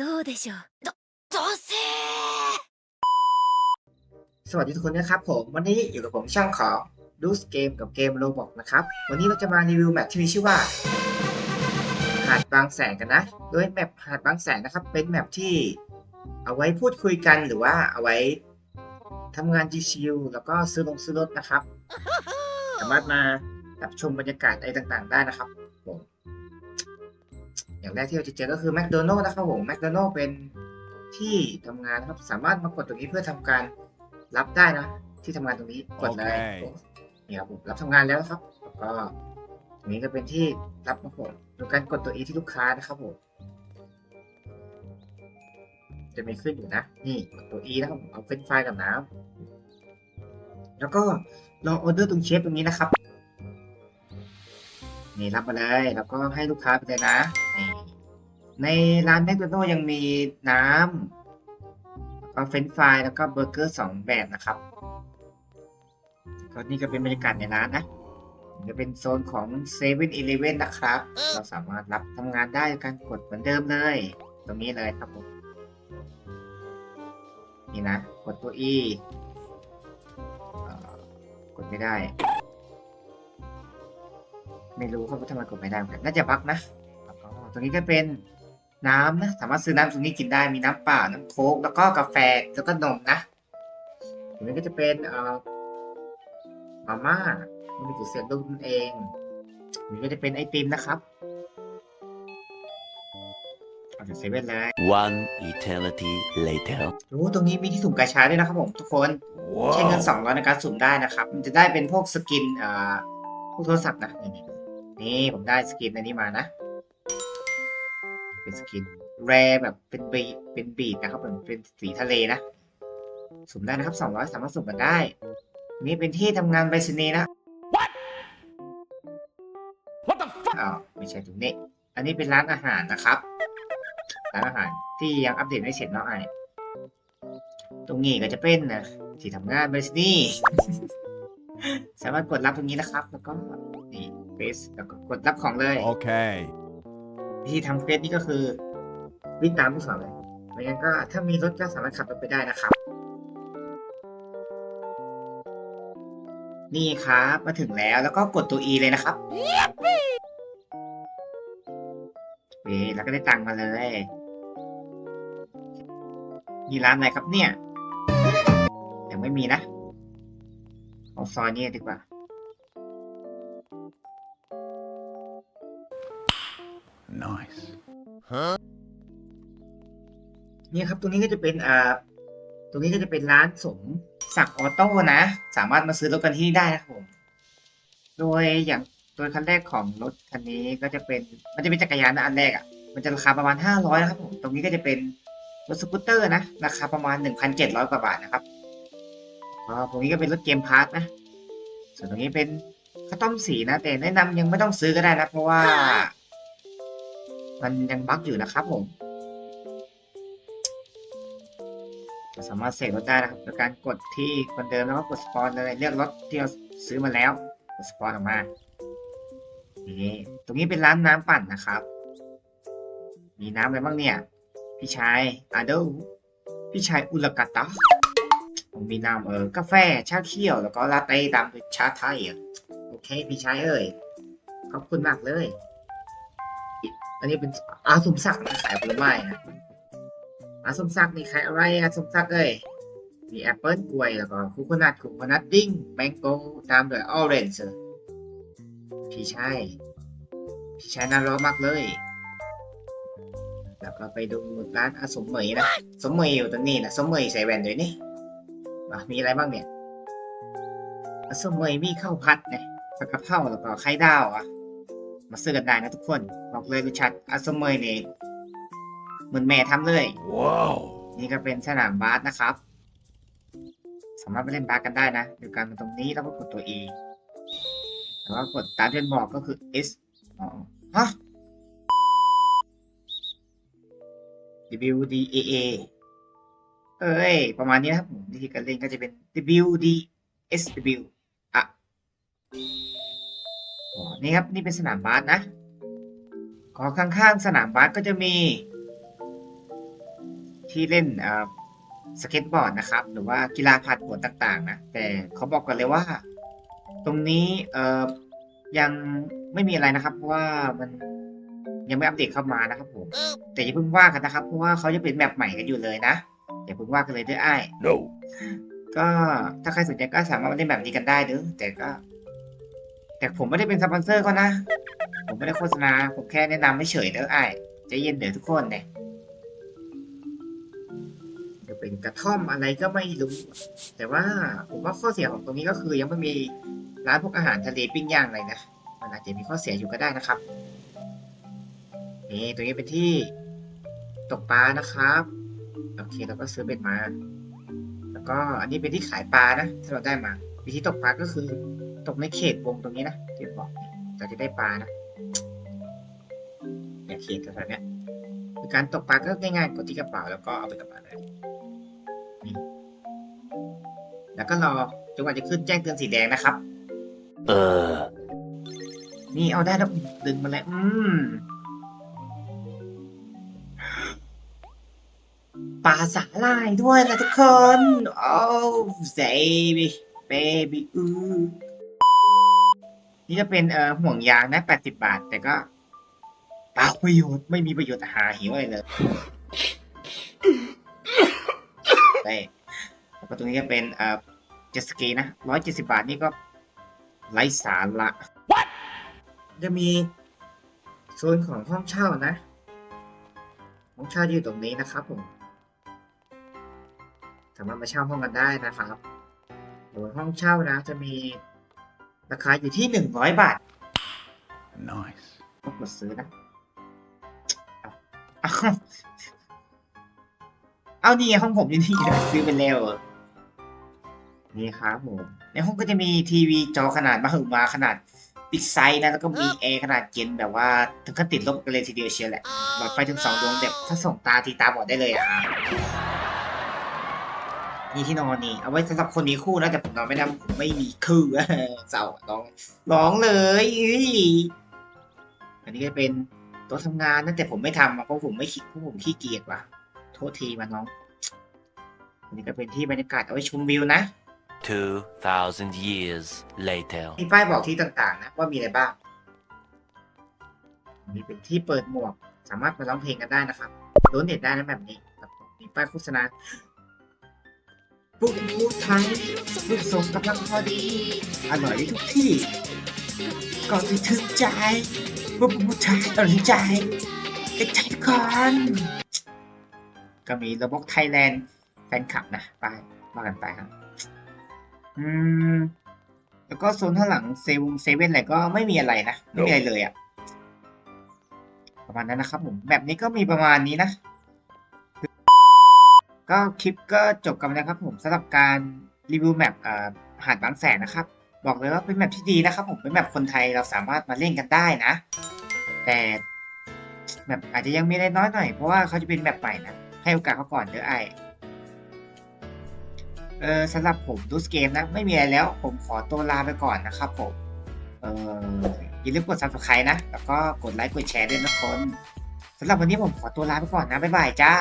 どうでしょうどどうせ สวัสดีทุกคนนะครับผม วันนี้อยู่กับผมช่างของดูสเกมกับเกมโรบอกนะครับ วันนี้เราจะมารีวิวแมปที่มีชื่อว่า หาดบางแสนกันนะ โดยแมปหาดบางแสนนะครับ เป็นแมปที่เอาไว้พูดคุยกันหรือว่าเอาไว้ทำงานชิวๆแล้วก็ซื้อลงซื้อรถนะครับ สามารถมารับชมบรรยากาศอะไรต่างๆ ได้นะครับผม อย่างแรกที่เราจะเจอก็คือแมคโดนัลล์นะครับผมแมคโดนัลล์เป็นที่ทำงานนะครับสามารถมากดตรงนี้เพื่อทำการรับได้นะ ที่ทำงานตรงนี้กดเลยโอเคผมนี่ครับผมรับทำงานแล้วนะครับแล้วก็ตรงนี้ก็เป็นที่รับนะครับผมโดยการกดตัว E ที่ลูกค้านะครับผมจะมีขึ้นอยู่นะ นี่กดตัว E นะครับผมเอาเฟรนช์ฟรายกับน้ำแล้วก็รอออเดอร์ตรงเชฟตรงนี้นะครับนี่รับมาเลยแล้วก็ให้ลูกค้าไปเลยนะนี่ ในร้านแมคโดนัลล์ยังมีน้ำแล้วก็เฟรนช์ฟรายแล้วก็เบอร์เกอร์สองแบบนะครับก็นี่ก็เป็นบรรยากาศในร้านนะจะเป็นโซนของเซเว่นอีเลเว่นนะครับ เราสามารถรับทำงานได้การกดเหมือนเดิมเลย ตรงนี้เลยครับผม นี่นะ กดตัว E เอ่อกดไม่ได้ ไม่รู้เขาทำไมกดไม่ได้เหมือนกันน่าจะบั๊กนะแล้วก็ตรงนี้ก็เป็น น้ำนะสามารถซื้อน้ำตรงนี้กินได้มีน้ำเปล่าน้ำโค้กแล้วก็กาแฟแล้วก็นมนะตรงนี้ก็จะเป็นเอ่อมาม่ามันมีจุดเสียงดนเองตรงนี้ก็จะเป็นไอติมนะครับเอาจากเซเว่นเลย One eternity later. รู้ตรงนี้มีที่สุ่มกาชาด้วยนะครับผมทุกคน ใช้เงิน200ในการสุ่มได้นะครับ มันจะได้เป็นพวกสกินเอ่อพวกโทรศัพท์นะนี่นี่นี่ผมได้สกินอันนี้มานะ เป็นสกิน แรแบบเป็นบีเป็นบีดนะครับผมเป็นสีทะเลนะสุ่มได้นะครับ 200 สามารถสุ่มกันได้ นี่เป็นที่ทำงานไปรษณีย์นะ What the fuck อ้าวไม่ใช่ตรงนี้ อันนี้เป็นร้านอาหารนะครับ ร้านอาหารที่ยังอัปเดตไม่เสร็จเนาะไอตรงนี้ก็จะเป็นนะที่ทำงานบริษัทนี่สามารถกดรับตรงนี้นะครับ แล้วก็นี่เฟสแล้วก็กดรับของเลย Okay. วิธีทำเฟสนี่ก็คือวิ่งตามผู้สอนเลยไม่งั้นก็ถ้ามีรถก็สามารถขับรถไปได้นะครับ นี่ครับมาถึงแล้วแล้วก็กดตัว E เลยนะครับนี่แล้วก็ได้ตังค์มาเลยมีร้านอะไรครับเนี่ยยังไม่มีนะเอาซอยนี้ดีกว่า นี่ครับตรงนี้ก็จะเป็นอ่าตรงนี้ก็จะเป็นร้านสมศักดิ์ออโต้นะ สามารถมาซื้อรถกันที่นี่ได้นะครับผม โดยอย่างตัวคันแรกของรถคันนี้ก็จะเป็นมันจะเป็นจักรยานนะอันแรกอะ มันจะราคาประมาณ 500นะครับผมตรงนี้ก็จะเป็นรถสกูตเตอร์นะราคาประมาณ 1,700 กว่าบาทนะครับก็ตรงนี้ก็เป็นรถเกมพาร์ทนะ ส่วนตรงนี้เป็นข้าวต้มสีนะ แต่แนะนำยังไม่ต้องซื้อก็ได้นะเพราะว่า มันยังบั๊กอยู่นะครับผม สามารถเสกรถได้นะครับโดยการกดที่คนเดิมแล้วก็กดสปอนเลยเลือกรถที่เราซื้อมาแล้วกดสปอนออกมานี่ตรงนี้เป็นร้านน้ำปั่นนะครับ มีน้ำอะไรบ้างเนี่ย พี่ชายอาโดพี่ชายอุลกาตะผมมีน้ำเออกาแฟชาเขียวแล้วก็ลาเต้ตามด้วยชาไทยโอเคพี่ชายเอ้ยขอบคุณมากเลย อันนี้เป็นอาสมศักดิ์ขายผลไม้นะ อาสมศักดิ์นี่ขายอะไรอาสมศักดิ์เอ้ยมีแอปเปิลกล้วยแล้วก็คุกนัทคุกนัทดิ้งแมงโก้ตามด้วยออเรนจ์พี่ชายพี่ชายน่ารักมากเลย แล้วก็ไปดูร้านอาสมเหมยนะสมเหมยอยู่ตรงนี้นะสมเหมยใส่แว่นด้วยนี่มีอะไรบ้างเนี่ยอาสมเหมยมีข้าวผัดเนี่ยผัดกะเพราแล้วก็ไข่ดาวอะ มาซื้อกันได้นะทุกคน บอกเลยรสชาติอาสมเมยนี่ เหมือนแม่ทำเลย Whoa. นี่ก็เป็นสนามบาสนะครับ สามารถไปเล่นบาสกันได้นะโดยการมาตรงนี้แล้วก็กดตัว E แล้วก็กดตามที่บอกก็คือ S อ๋อฮะ W D A A เอ้ย ประมาณนี้นะครับผมวิธีการเล่นก็จะเป็น W D S W อะอ๋อนี่ครับ นี่เป็นสนามบาสนะขอข้างๆ สนามบาสก็จะมี ที่เล่นเอ่อสเก็ตบอร์ดนะครับ หรือว่ากีฬาผ่านผลต่างๆนะแต่เขาบอกกันเลยว่า ตรงนี้เอ่อยังไม่มีอะไรนะครับ เพราะว่ามันยังไม่อัปเดตเข้ามานะครับผมแต่อย่าเพิ่งว่ากันนะครับ เพราะว่าเขาจะเป็นแบบใหม่กันอยู่เลยนะอย่าเพิ่งว่ากันเลยเด้วยไอ้าย No. ก็ถ้าใครสนใจก็สามารถมาเล่นแบบนี้กันได้เด้อแต่ก็ แต่ผมไม่ได้เป็นสปอนเซอร์เขานะ ผมไม่ได้โฆษณา ผมแค่แนะนำไม่เฉยๆเด้อไอ้ายใจเย็นเด้อทุกคนเนี่ยจะ เป็นกระท่อมอะไรก็ไม่รู้ แต่ว่าผมว่าข้อเสียของตรงนี้ก็คือ ยังไม่มีร้านพวกอาหารทะเลปิ้งย่างอะไรนะมันอาจจะมีข้อเสียอยู่ก็ได้นะครับนี่ตรงนี้เป็นที่ตกปลานะครับโอเคเราก็ซื้อเบ็ดมา แล้วก็อันนี้เป็นที่ขายปลานะที่เราได้มา วิธีตกปลาก็คือ ตกในเขตวงตรงนี้นะที่บอกเราจะได้ปลานะเนี่ยเขตแถวๆเนี้ยการตกปลาก็ง่ายๆกดที่กระเป๋าแล้วก็เอาไปกับมาเลย แล้วก็รอจนกว่าจะขึ้นแจ้งเตือนสีแดงนะครับ Uh. นี่เอาได้แล้วดึงมาแล้วอืมปลาสาลายด้วยนะทุกคน โอ้เซบีเบบี้อือนี่จะเป็นเอ่อห่วงยางนะ80บาท แต่ก็เปล่าประโยชน์ไม่มีประโยชน์หาหิวอะไรเลยได้แล้ว ก็ตรงนี้จะเป็นเอ่อเจ็ตสกีนะ170บาทนี่ก็ไร้สาระจะมีโซนของห้องเช่านะ ห้องเช่าอยู่ตรงนี้นะครับผม สามารถมาเช่าห้องกันได้นะครับโดยห้องเช่านะ จะมีราคาอยู่ที่หนึ่งร้อยบาท Nice. ต้องกดซื้อนะ เอาเอาเอานี่ไงห้องผมอยู่นี่นะซื้อไปแล้วเหรอ นี่ครับผมในห้องก็จะมีทีวีจอขนาดมหึมาขนาดบิ๊กไซส์นะแล้วก็มีแอร์ขนาดเย็นแบบว่าถึงขั้นติดลบกันเลยทีเดียวเชียวแหละหลอดไฟถึงสองดวงแบบถ้าส่องตาทีตาบอดได้เลยอะนี่ที่นอนนี่เอาไว้สำหรับคนมีคู่นะแต่ผมนอนไม่ได้ผมไม่มีคู่เศร้าร้องร้องเลยอื้ยอันนี้ก็เป็นโต๊ะทำงานนะแต่ผมไม่ทำอะเพราะผมไม่ขี้เพราะผมขี้เกียจว่ะโทษทีมาน้องอันนี้ก็เป็นที่บรรยากาศเอาไว้ชมวิวนะ 2,000 years later. มีป้ายบอกที่ต่างๆ นะ ว่ามีอะไรบ้างอันนี้เป็นที่เปิดหมวก สามารถมาร้องเพลงกันได้นะครับโดนเน็ตได้นะแบบนี้ครับมีป้ายโฆษณาปุ๊บพูไทยลูกทรงกำลังพอดีอร่อยทุกที่ ก่อนที่ถึงใจปุ๊บพูไทยอร่อยใจเด็กใจก่อนก็มีระบบไทยแลนด์แฟนคลับนะ ไปมากันไปครับ อืม แล้วก็โซนข้างหลังเซเว่นเซเว่นอะไรก็ไม่มีอะไรนะ ไม่มีอะไรเลยอะ่ะประมาณนั้นนะครับผม แบบนี้ก็มีประมาณนี้นะ ก็คลิปก็จบกันแล้วครับผมสำหรับการรีวิวแมปอ่อหาดบางแสนนะครับ บอกเลยว่าเป็นแมปที่ดีนะครับผม เป็นแมปคนไทยเราสามารถมาเล่นกันได้นะ แต่แมปอาจจะยังมีได้น้อยหน่อย เพราะว่าเขาจะเป็นแมปใหม่นะ ให้โอกาสเขาก่อนเด้อไอ เออสำหรับผมดูสเกมนะ ไม่มีอะไรแล้ว ผมขอตัวลาไปก่อนนะครับผม เอออย่าลืมกด subscribe นะ แล้วก็กดไลค์กดแชร์ด้วยนะคนสำหรับวันนี้ผมขอตัวลาไปก่อนนะ บ๊ายบายจ้า